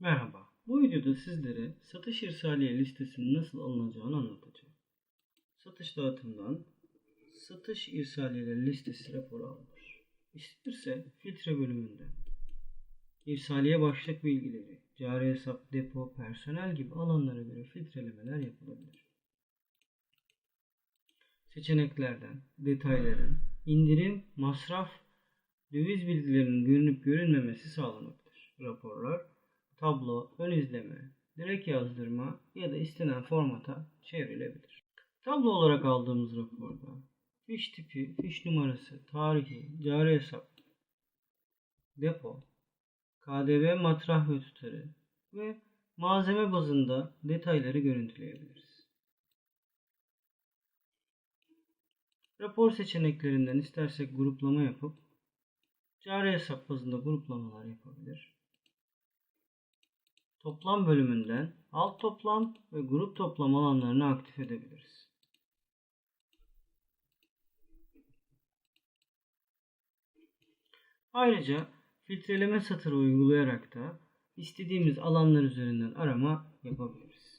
Merhaba. Bu videoda sizlere satış irsaliye listesinin nasıl alınacağını anlatacağım. Satış dağıtımdan satış irsaliyeleri listesi raporu alınır. İstenirse filtre bölümünden irsaliye başlık bilgileri, cari hesap, depo, personel gibi alanlara göre filtrelemeler yapılabilir. Seçeneklerden, detayların, indirim, masraf, döviz bilgilerinin görünüp görünmemesi sağlanabilir. Raporlar tablo, ön izleme, direkt yazdırma ya da istenen formata çevrilebilir. Tablo olarak aldığımız raporda fiş tipi, fiş numarası, tarihi, cari hesap, depo, KDV matrah ve tutarı ve malzeme bazında detayları görüntüleyebiliriz. Rapor seçeneklerinden istersek gruplama yapıp cari hesap bazında gruplamalar yapabilir. Toplam bölümünden alt toplam ve grup toplam alanlarını aktif edebiliriz. Ayrıca filtreleme satırı uygulayarak da istediğimiz alanlar üzerinden arama yapabiliriz.